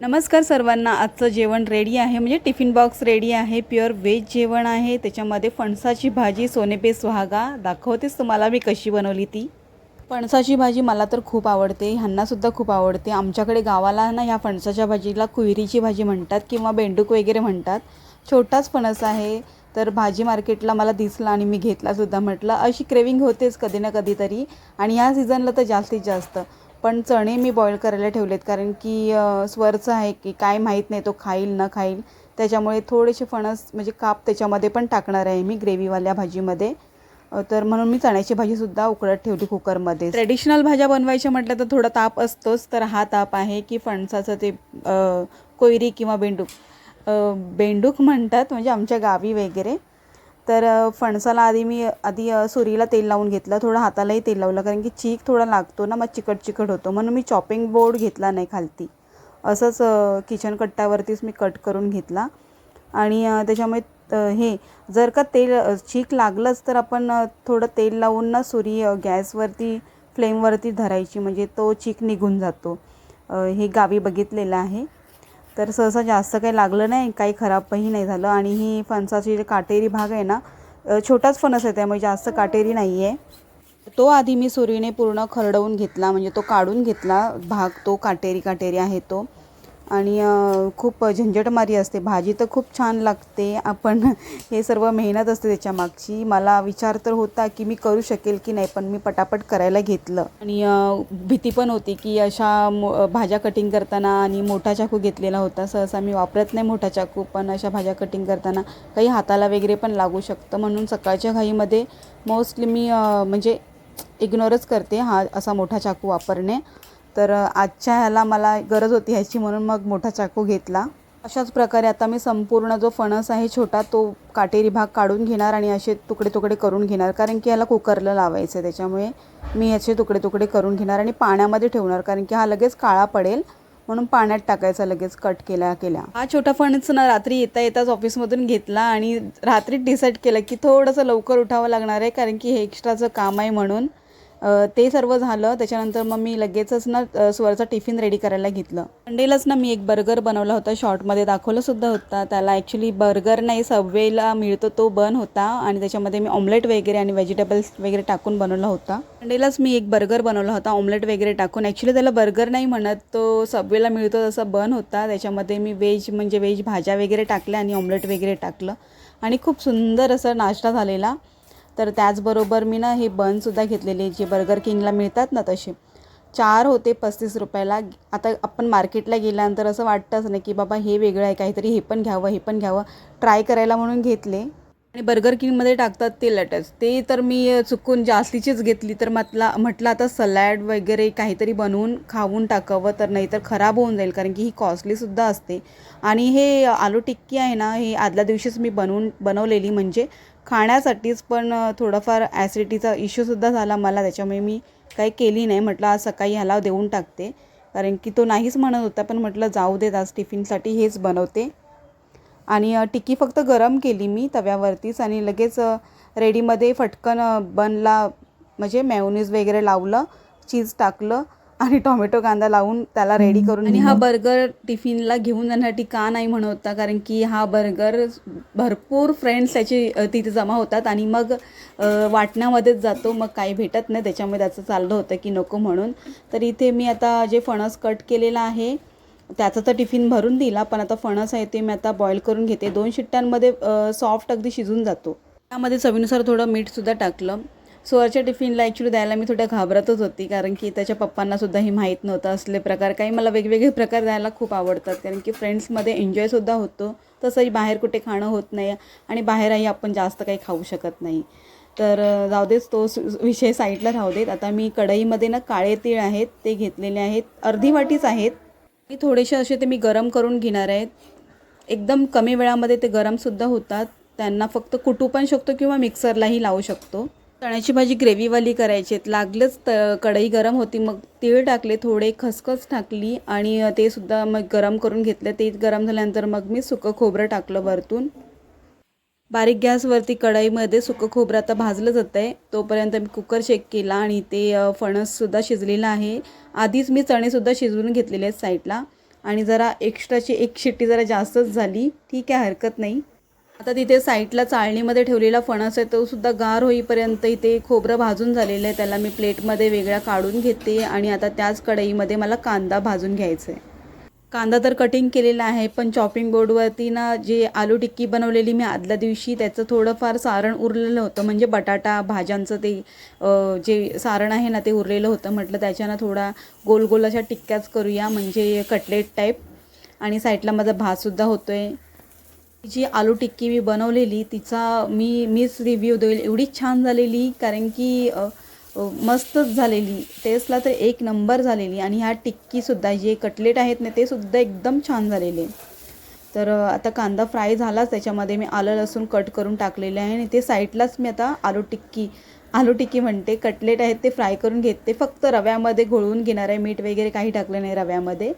नमस्कार सर्वांना. आजचं जेवण रेडी आहे. म्हणजे टिफिन बॉक्स रेडी आहे. प्युअर व्हेज जेवण आहे. त्याच्यामध्ये फणसाची भाजी सोनेपे सुहागा. दाखवतेच तुम्हाला मी कशी बनवली ती. फणसाची भाजी मला तर खूप आवडते. ह्यांनासुद्धा खूप आवडते. आमच्याकडे गावाला ना ह्या फणसाच्या भाजीला कुहिरीची भाजी म्हणतात किंवा बेंडूक वगैरे म्हणतात. छोटाच फणस आहे. तर भाजी मार्केटला मला दिसला आणि मी घेतलासुद्धा म्हटलं. अशी क्रेविंग होतेच कधी ना कधीतरी. आणि ह्या सीझनला तर जास्तीत जास्त. पण चणे मी बॉईल करायला ठेवलेत कारण की स्वरचं आहे की काय माहीत नाही तो खाईल न खाईल. त्याच्यामुळे थोडेसे फणस म्हणजे काप त्याच्यामध्ये पण टाकणार आहे मी ग्रेव्हीवाल्या भाजीमध्ये. तर म्हणून मी चण्याची भाजीसुद्धा उकळत ठेवली कुकरमध्ये. ट्रेडिशनल भाज्या बनवायच्या म्हटलं तर थोडा ताप असतोच तर हा ताप आहे की फणसाचं ते कोयरी किंवा बेंडूक. बेंडूक म्हणतात म्हणजे आमच्या गावी वगैरे. तर फणसाला आधी मी आधी सुरीला तेल लावून घेतलं. थोडं हातालाही तेल लावलं कारण की चीक थोडा लागतो ना मग चिकट चिकट होतो. म्हणून मी चॉपिंग बोर्ड घेतला नाही खालती. असंच किचन कट्ट्यावरतीच मी कट करून घेतला. आणि त्याच्यामुळे हे जर का तेल चीक लागलंच तर आपण थोडं तेल लावून ना सुरी गॅसवरती फ्लेमवरती धरायची. म्हणजे तो चीक निघून जातो. हे गावी बघितलेलं आहे. तर सहसा जास्त काही लागलं नाही काही खराबही नाही झालं. आणि ही फणसाची जे काटेरी भाग आहे ना छोटाच फणस आहे त्यामुळे जास्त काटेरी नाही आहे तो आधी मी सुरीने पूर्ण खरडवून घेतला म्हणजे तो काढून घेतला भाग तो काटेरी काटेरी आहे तो. आणि खूप झंझटमारी असते. भाजी तर खूप छान लागते. आपण हे सर्व मेहनत असते त्याच्या मागची. मला विचार तर होता की मी करू शकेल की नाही पण मी पटापट करायला घेतलं. आणि भीती पण होती की अशा मो भाज्या कटिंग करताना आणि मोठा चाकू घेतलेला होता. सहसा मी वापरत नाही मोठा चाकू पण अशा भाज्या कटिंग करताना काही हाताला वगैरे पण लागू शकतं. म्हणून सकाळच्या घाईमध्ये मोस्टली मी म्हणजे इग्नोरच करते हा असा मोठा चाकू वापरणे. तर आजच्या ह्याला मला गरज होती ह्याची म्हणून मग मोठा चाकू घेतला. अशाच प्रकारे आता मी संपूर्ण जो फणस आहे छोटा तो काटेरी भाग काढून घेणार आणि असे तुकडे तुकडे करून घेणार. कारण की ह्याला कुकरला लावायचं आहे त्याच्यामुळे मी याचे तुकडे तुकडे करून घेणार आणि पाण्यामध्ये ठेवणार. कारण की हा लगेच काळा पडेल म्हणून पाण्यात टाकायचा लगेच कट केल्या केल्या. हा छोटा फणस ना रात्री येता येताच ऑफिसमधून घेतला आणि रात्रीच डिसाईड केलं की थोडंसं लवकर उठावं लागणार आहे कारण की हे एक्स्ट्राचं काम आहे म्हणून. ते सर्व झालं त्याच्यानंतर मग मी लगेचच ना स्वरचा टिफिन रेडी करायला घेतलं. संडेलाच ना मी एक बर्गर बनवला होता शॉर्टमध्ये दाखवलंसुद्धा होता. त्याला ॲक्च्युली बर्गर नाही सबवेला मिळतो तो बन होता. आणि त्याच्यामध्ये मी ऑमलेट वगैरे आणि व्हेजिटेबल्स वगैरे टाकून बनवला होता. संडेलाच मी एक बर्गर बनवला होता ऑमलेट वगैरे टाकून. ॲक्च्युली त्याला बर्गर नाही म्हणत तो सबवेला मिळतो तसा बन होता. त्याच्यामध्ये मी व्हेज म्हणजे व्हेज भाज्या वगैरे टाकल्या आणि ऑमलेट वगैरे टाकलं. आणि खूप सुंदर असा नाश्ता झालेला. तर त्याचबरोबर मी ना हे बनसुद्धा घेतलेले जे बर्गर किंगला मिळतात ना तसे. चार होते पस्तीस रुपयाला. आता आपण मार्केटला गेल्यानंतर असं वाटतंच नाही की बाबा हे वेगळं आहे काहीतरी हे पण घ्यावं हे पण घ्यावं. ट्राय करायला म्हणून घेतले. आणि बर्गर किंगमध्ये टाकतात ते लटस ते तर मी चुकून जास्तीचीच घेतली. तर म्हटला म्हटलं आता सलॅड वगैरे काहीतरी बनवून खाऊन टाकावं तर नाही तर खराब होऊन जाईल कारण की ही कॉस्टलीसुद्धा असते. आणि हे आलू टिक्की आहे ना हे आदल्या दिवशीच मी बनवून बनवलेली म्हणजे खाण्यासाठीच पण थोडंफार थोडाफार ॲसिडिटीचा इश्यूसुद्धा झाला मला. त्याच्यामुळे मी काही केली नाही. म्हटलं आज सकाळी ह्याला देऊन टाकते. कारण की तो नाहीच म्हणत होता पण म्हटलं जाऊ देत आज टिफिनसाठी हेच बनवते. आणि टिक्की फक्त गरम केली मी तव्यावरतीच आणि लगेच रेडीमध्ये फटकन बनला म्हणजे मॅयोनीज वगैरे लावलं चीज टाकलं आणि टोमॅटो कांदा लावून त्याला रेडी करून आणि हा बर्गर टिफिनला घेऊन जाण्यासाठी का नाही म्हणत होता कारण की हा बर्गर भरपूर फ्रेंड्स त्याचे तिथे जमा होतात आणि मग वाटण्यामध्येच जातो मग काही भेटत नाही. त्याच्यामुळे त्याचं चाललं होतं की नको म्हणून. तर इथे मी आता जे फणस कट केलेलं आहे त्याचा तर टिफिन भरून दिला पण आता फणस आहे ते मी आता बॉईल करून घेते. दोन शिट्ट्यांमध्ये सॉफ्ट अगदी शिजून जातो. त्यामध्ये चवीनुसार थोडं मीठसुद्धा टाकलं. सोअरच्या टिफिनला ॲक्च्युली द्यायला मी थोड्या घाबरतच होती कारण की त्याच्या पप्पांनासुद्धा हे माहीत नव्हतं असले प्रकार. काही मला वेगवेगळे प्रकार द्यायला खूप आवडतात कारण की फ्रेंड्समध्ये एन्जॉयसुद्धा होतो. तसंही बाहेर कुठे खाणं होत नाही आणि बाहेरही आपण जास्त काही खाऊ शकत नाही. तर जाऊ देच तो सु- विषय साईडला राहू देत. आता मी कढईमध्ये ना काळे तीळ आहेत ते घेतलेले आहेत. अर्धी वाटीच आहेत. मी थोडेसे असे ते मी गरम करून घेणार आहेत. एकदम कमी वेळामध्ये ते गरमसुद्धा होतात. त्यांना फक्त कुटू पण शकतो किंवा मिक्सरलाही लावू शकतो. चण्याची भाजी ग्रेव्हीवाली करायची आहेत लागलंच त कढई गरम होती मग तीळ टाकले थोडे खसखस टाकली आणि ते सुद्धा मग गरम करून घेतलं. ते गरम झाल्यानंतर मग मी सुकं खोबरं टाकलं वरतून. बारीक गॅसवरती कढईमध्ये सुकं खोबरं आता भाजलं जातं आहे तोपर्यंत मी कुकर चेक केला आणि ते फणससुद्धा शिजलेलं आहे. आधीच मी चणेसुद्धा शिजवून घेतलेले आहेत साईडला आणि जरा एक्स्ट्राची एक शिट्टी जरा जास्तच झाली. ठीक आहे हरकत नाही. आता तिथे साईडला चाळणीमध्ये ठेवलेला फणस आहे तो सुद्धा गार होईपर्यंत इथे खोबरं भाजून झालेलं आहे. त्याला मी प्लेटमध्ये वेगळा काढून घेते आणि आता त्याच कढईमध्ये मला कांदा भाजून घ्यायचा आहे. कांदा तर कटिंग केलेला आहे पण चॉपिंग बोर्डवरती ना जे आलू टिक्की बनवलेली मी आदल्या दिवशी त्याचं थोडंफार सारण उरलेलं होतं. म्हणजे बटाटा भाज्यांचं ते जे सारण आहे ना ते उरलेलं होतं. म्हटलं त्याच्यानं थोडा गोल गोल अशा टिक्क्याच करूया म्हणजे कटलेट टाईप आणि साईडला माझा भातसुद्धा होतो आहे जी आलू टिक्की मी बनवलेली तिचा मी मीच रिव्ह्यू देईल. एवढी छान झालेली कारण की मस्तच झालेली. टेस्टला तर एक नंबर झालेली. आणि ह्या टिक्कीसुद्धा जे कटलेट आहेत ना ते सुद्धा एकदम छान झालेले. तर आता कांदा फ्राय झालाच. त्याच्यामध्ये मी आलं लसूण कट करून टाकलेले आहे. आणि ते साईडलाच मी आता आलू टिक्की आलू टिक्की म्हणते. कटलेट आहेत ते फ्राय करून घेते. फक्त रव्यामध्ये घोळवून घेणार आहे. मीठ वगैरे काही टाकलं नाही रव्यामध्ये.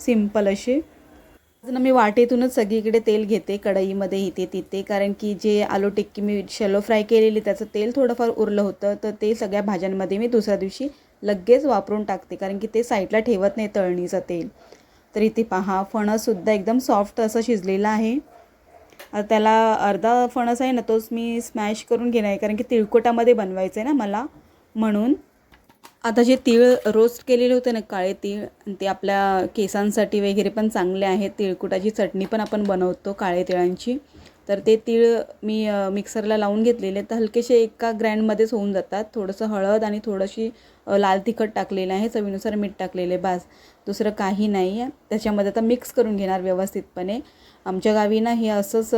सिंपल असे ना मी वाटेतूनच सगळीकडे तेल घेते कढईमध्ये इथे तिथे. कारण की जे आलू टिक्की मी शेलो फ्राय केलेली त्याचं तेल थोडंफार उरलं होतं तर ते सगळ्या भाज्यांमध्ये मी दुसऱ्या दिवशी लगेच वापरून टाकते. कारण की ते साईडला ठेवत नाही तळणीचं तेल. तर इथे पहा फणससुद्धा एकदम सॉफ्ट असं शिजलेलं आहे. त्याला अर्धा फणस आहे ना तोच मी स्मॅश करून घेणार आहे. कारण की तिळकोटामध्ये बनवायचं आहे ना मला म्हणून. आता जे तीळ रोस्ट केलेले होते ना काळे तीळ ते आपल्या केसांसाठी वगैरे पण चांगले आहेत. तिळकुटाची चटणी पण आपण बनवतो काळे तिळांची. तर ते तीळ मी मिक्सरला लावून घेतलेले तर हलकेसे एका ग्रँडमध्येच होऊन जातात. थोडंसं हळद आणि थोडीशी लाल तिखट टाकलेलं आहे. चवीनुसार मीठ टाकलेले बास. दुसरं काही नाही आहे. त्याच्यामध्ये आता मिक्स करून घेणार व्यवस्थितपणे. आमच्या गावी ना हे असंच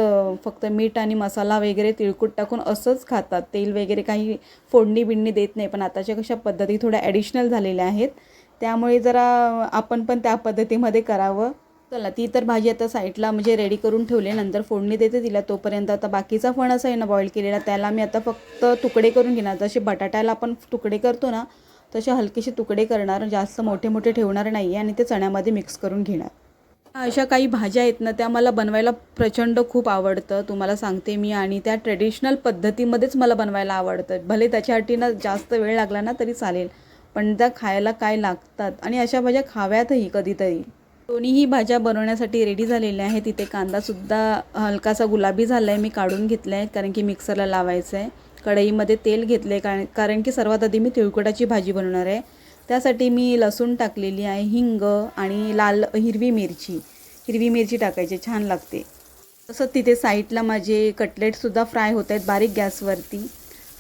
फक्त मीठ आणि मसाला वगैरे तिळकूट टाकून असंच खातात. तेल वगैरे काही फोडणी बिडणी देत नाही. पण आताच्या कशा पद्धती थोड्या ॲडिशनल झालेल्या आहेत. त्यामुळे जरा आपण पण त्या पद्धतीमध्ये करावं. चला ती तर भाजी आता साईडला म्हणजे रेडी करून ठेवली नंतर फोडणी देते तिला तोपर्यंत. आता बाकीचा फणस आहे ना बॉईल केलेला त्याला मी आता फक्त तुकडे करून घेणार. जसे बटाट्याला आपण तुकडे करतो ना तसे हलकेसे तुकडे करणार जास्त मोठे मोठे ठेवणार नाही आहे आणि ते चण्यामध्ये मिक्स करून घेणार. अशा काही भाज्या आहेत ना त्या मला बनवायला प्रचंड खूप आवडतं. तुम्हाला सांगते मी आणि त्या ट्रेडिशनल पद्धतीमध्येच मला बनवायला आवडतं. भले त्याच्यासाठी ना जास्त वेळ लागला ना तरी चालेल पण त्या खायला काय लागतात आणि अशा भाज्या खाव्यातही कधीतरी. दोन्हीही भाज्या बनवण्यासाठी रेडी झालेल्या आहेत. तिथे कांदासुद्धा हलकासा गुलाबी झाला आहे मी काढून घेतला आहे कारण की मिक्सरला लावायचं आहे कढईमध्ये तेल घेतलं आहे कारण कारण की सर्वात आधी मी तिळकुटाची भाजी बनवणार आहे. त्यासाठी मी लसूण टाकलेली आहे हिंग आणि लाल हिरवी मिरची. हिरवी मिरची टाकायची छान लागते. तसंच तिथे साईडला माझे कटलेटसुद्धा फ्राय होत आहेत बारीक गॅसवरती.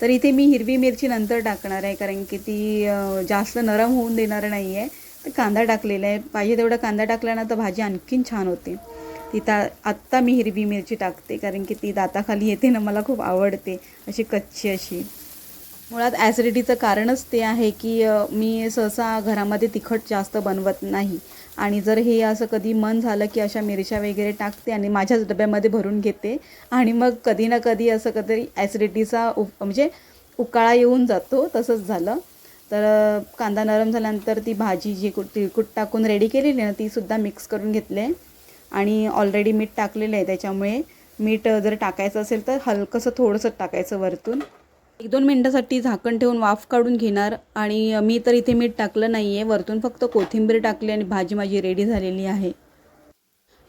तर इथे मी हिरवी मिरची नंतर टाकणार आहे कारण की ती जास्त नरम होऊन देणार नाही आहे तर कांदा टाकलेला आहे. पाहिजे तेवढा कांदा टाकला ना तर भाजी आणखीन छान होते. तिथं आत्ता मी हिरवी मिरची टाकते कारण की ती दाताखाली येते ना मला खूप आवडते अशी कच्ची अशी. मुळात ॲसिडिटीचं कारणच ते आहे की मी सहसा घरामध्ये तिखट जास्त बनवत नाही. आणि जर हे असं कधी मन झालं की अशा मिरच्या वगैरे टाकते आणि माझ्याच डब्यामध्ये भरून घेते आणि मग कधी ना कधी असं कधी ॲसिडिटीचा उ म्हणजे उकाळा येऊन जातो तसंच झालं. तर कांदा नरम झाल्यानंतर ती भाजी जी कु तिळकुट टाकून रेडी केलेली ना तीसुद्धा मिक्स करून घेतले. आणि ऑलरेडी मीठ टाकलेलं आहे त्याच्यामुळे मीठ जर टाकायचं असेल तर हलकंसं थोडंसं टाकायचं वरतून. एक दोन मिनटासाठी झाकण ठेवून वाफ काढून घेणार. आणि मी तर इथे मीठ टाकलं नाही आहे वरतून फक्त कोथिंबीर टाकली आणि भाजी माझी रेडी झालेली आहे.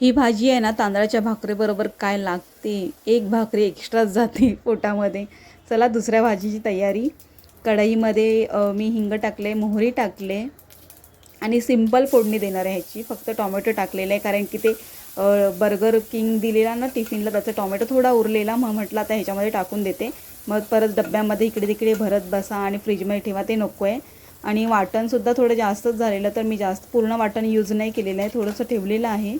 ही भाजी आहे ना तांदळाच्या भाकरीबरोबर काय लागते? एक भाकरी एक्स्ट्राच जाते पोटामध्ये. चला दुसऱ्या भाजीची तयारी. कढईमध्ये मी हिंग टाकले मोहरी टाकले आणि सिंपल फोडणी देणार आहे ह्याची. फक्त टॉमॅटो टाकलेलं आहे कारण की ते बर्गर किंग दिलेला ना टिफिनला त्याचा टॉमॅटो थोडा उरलेला मग म्हटलं आता ह्याच्यामध्ये टाकून देते. मग परत डब्यामध्ये इकडे तिकडे भरत बसा आणि फ्रीजमध्ये ठेवा ते नको आहे. आणि वाटणसुद्धा थोडं जास्तच झालेलं तर मी जास्त पूर्ण वाटण यूज नाही केलेलं आहे थोडंसं ठेवलेलं आहे.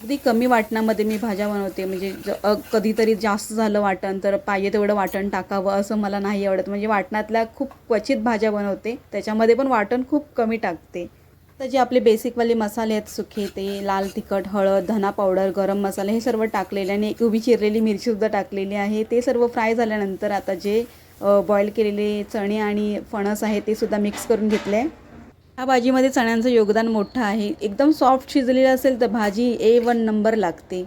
अगदी कमी वाटणामध्ये मी भाज्या बनवते. म्हणजे ज कधीतरी जास्त झालं वाटण तर पाहिजे तेवढं वाटण टाकावं असं मला नाही आवडत. म्हणजे वाटणातल्या खूप क्वचित भाज्या बनवते. त्याच्यामध्ये पण वाटण खूप कमी टाकते. तर जे आपले बेसिकवाले मसाले आहेत सुखे ते लाल तिखट हळद धना पावडर गरम मसाला हे सर्व टाकलेले आणि एक उभी चिरलेली मिरचीसुद्धा टाकलेली आहे. ते सर्व फ्राय झाल्यानंतर आता जे बॉईल केलेले चणे आणि फणस आहे ते सुद्धा मिक्स करून घेतले. आहे ह्या भाजीमध्ये चण्यांचं योगदान मोठं आहे. एकदम सॉफ्ट शिजलेली असेल तर भाजी ए वन नंबर लागते.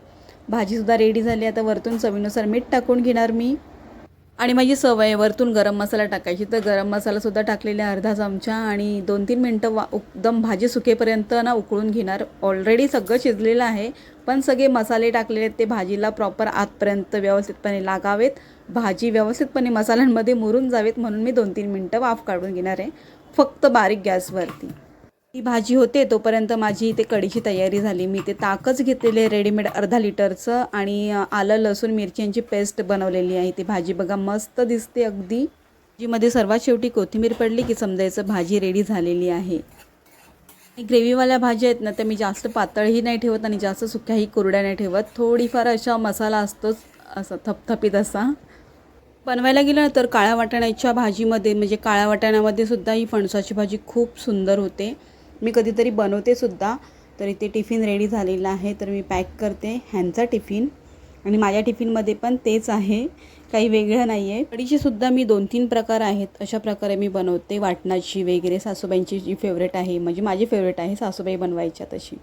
भाजीसुद्धा रेडी झाली. आता वरतून चवीनुसार मीठ टाकून घेणार मी. आणि माझी सवय वरतून गरम मसाला टाकायची. तर गरम मसालासुद्धा टाकलेला अर्धा चमचा आणि दोन तीन मिनटं वा एकदम भाजी सुकेपर्यंत ना उकळून घेणार. ऑलरेडी सगळं शिजलेलं आहे पण सगळे मसाले टाकलेले आहेत. ते भाजीला प्रॉपर आतपर्यंत व्यवस्थितपणे लागावेत. भाजी व्यवस्थितपणे मसाल्यांमध्ये मुरून जावेत म्हणून मी दोन तीन मिनटं वाफ काढून घेणार आहे. फक्त बारीक गॅसवरती. ती भाजी होते तोपर्यंत माझी इथे कढीची तयारी झाली. मी ते ताकच घेतलेले रेडीमेड अर्धा लिटरचं आणि आलं लसूण मिरच्यांची पेस्ट बनवलेली आहे. ती भाजी बघा मस्त दिसते अगदी. भाजीमध्ये सर्वात शेवटी कोथिंबीर पडली की समजायचं भाजी रेडी झालेली आहे. ग्रेव्हीवाल्या भाज्या आहेत ना त्या मी जास्त पातळही नाही ठेवत आणि जास्त सुक्याही कोरड्या नाही ठेवत. थोडीफार अशा मसाला असतोच असं थपथपीत असा. बनवायला गेलं तर काळ्या वाटाण्याच्या भाजीमध्ये म्हणजे काळ्या वाटाण्यामध्ये सुद्धा ही फणसाची भाजी खूप सुंदर होते. मी कधीतरी बनवते सुद्धा. तर इथे टिफिन रेडी झालेला आहे. तर मी पॅक करते ह्यांचा टिफिन. आणि माझ्या टिफिनमध्ये पण तेच आहे. काही वेगळं नाही आहे कढीचे सुद्धा मी दोन तीन प्रकार आहेत. अशा प्रकारे मी बनवते वाटणाची वगैरे. सासूबाईंची जी फेवरेट आहे म्हणजे माझी फेवरेट आहे सासूबाई बनवायच्या तशी.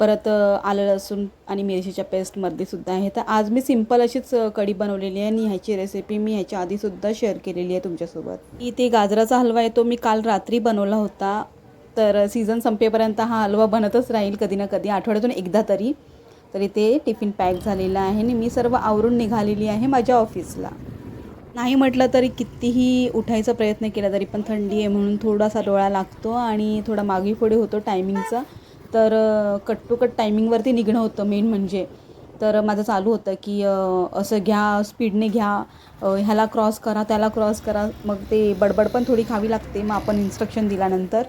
परत आलं लसूण आणि मिरचीच्या पेस्टमध्ये सुद्धा आहे. तर आज मी सिंपल अशीच कढी बनवलेली आहे आणि ह्याची रेसिपी मी ह्याच्या आधीसुद्धा शेअर केलेली आहे तुमच्यासोबत. इथे गाजराचा हलवा आहे तो मी काल रात्री बनवला होता. तर सीझन संपेपर्यंत हा हलवा बनतच राहील कधी ना कधी आठवड्यातून एकदा तरी. तर इथे टिफिन पॅक झालेला आहे आणि मी सर्व आवरून निघालेली आहे माझ्या ऑफिसला. नाही म्हटलं तरी कितीही उठायचा प्रयत्न केला तरी पण थंडी आहे म्हणून थोडासा डोळा लागतो आणि थोडा मागे पुढे होतो टायमिंगचा तर कट टू कट टायमिंगवरती निघणं होतं मेन म्हणजे. तर माझं चालू होतं की असं घ्या स्पीडने घ्या ह्याला क्रॉस करा त्याला क्रॉस करा. मग ते बडबड पण थोडी खावी लागते मग आपण इन्स्ट्रक्शन दिल्यानंतर.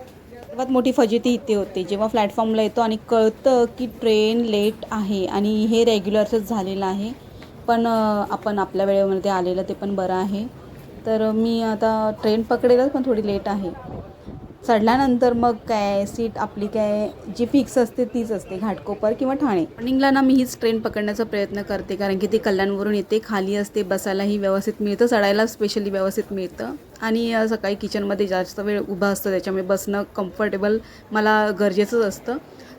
सर्वात मोठी फजिती इथे होते. जेव्हा प्लॅटफॉर्मला येतो आणि कळतं की ट्रेन लेट आहे आणि हे रेग्युलरचंच झालेलं आहे पण आपण आपल्या वेळेमध्ये आलेलं ते पण बरं आहे. तर मी आता ट्रेन पकडेलच पण थोडी लेट आहे. चढल्यानंतर मग काय सीट आपली काय जी फिक्स असते तीच असते घाटकोपर किंवा ठाणे. मॉर्निंगला ना मी हीच ट्रेन पकडण्याचा प्रयत्न करते कारण की ती कल्याणवरून येते खाली असते बसायलाही व्यवस्थित मिळतं चढायला स्पेशली व्यवस्थित मिळतं. आणि सकाळी किचनमध्ये जास्त वेळ उभा असतं त्याच्यामुळे बसणं कम्फर्टेबल मला गरजेचंच असतं.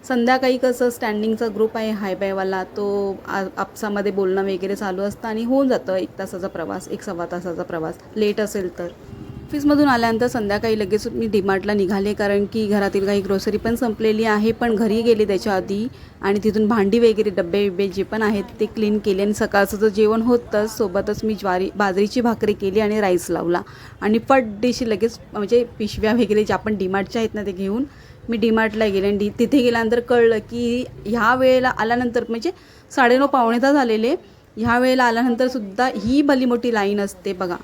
संध्याकाळी कसं स्टँडिंगचा ग्रुप आहे हाय बायवाला तो आ आपसामध्ये बोलणं वगैरे चालू असतं आणि होऊन जातं एक तासाचा प्रवास एक सव्वा तासाचा प्रवास. लेट असेल तर. ऑफिसमधून आल्यानंतर संध्याकाळी लगेच मी डीमार्टला निघाले कारण की घरातील काही ग्रोसरी पण संपलेली आहे पण घरी गेले त्याच्या आधी आणि तिथून भांडी वगैरे डब्बे बिब्बे जे पण आहेत ते क्लीन केले आणि सकाळचं जर जेवण होतंच सोबतच मी ज्वारी बाजरीची भाकरी केली आणि राईस लावला. आणि पट डिशी लगेच म्हणजे पिशव्या वगैरे ज्या पण डीमार्टच्या आहेत ना ते घेऊन मी डीमार्टला गेले आणि डी तिथे गेल्यानंतर कळलं की ह्या वेळेला आल्यानंतर म्हणजे साडेनऊ पावणे तास झालेले ह्या वेळेला आल्यानंतर सुद्धा ही भली मोठी लाईन असते बघा.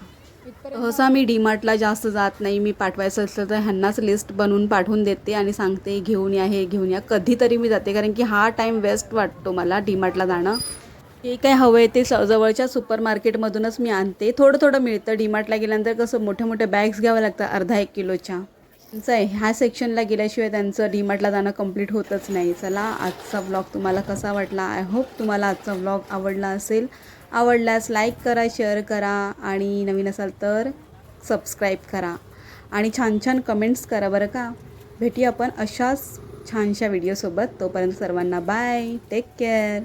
सहसा मी डीमार्टला जास्त जात नाही. मी पाठवायचं असलं तर ह्यांनाच लिस्ट बनवून पाठवून देते आणि सांगते घेऊन या हे घेऊन या. कधीतरी मी जाते. कारण की हा टाईम वेस्ट वाटतो मला डीमार्टला जाणं. जे काय हवं आहे ते स जवळच्या सुपर मार्केटमधूनच मी आणते. थोडं थोडं मिळतं. डीमार्टला गेल्यानंतर कसं मोठ्या मोठ्या बॅग्स घ्याव्या लागतात. अर्धा एक किलोच्या. आहे ह्या सेक्शनला गेल्याशिवाय त्यांचं डीमार्टला जाणं कंप्लीट होतच नाही. चला आजचा ब्लॉग तुम्हाला कसा वाटला? आय होप तुम्हाला आजचा व्लॉग आवडला असेल. आवडल्यास लाईक करा शेअर करा आणि नवीन असाल तर सबस्क्राईब करा. आणि छान छान कमेंट्स करा बरं का. भेटी आपण अशाच छानशा व्हिडिओसोबत तोपर्यंत सर्वांना बाय टेक केअर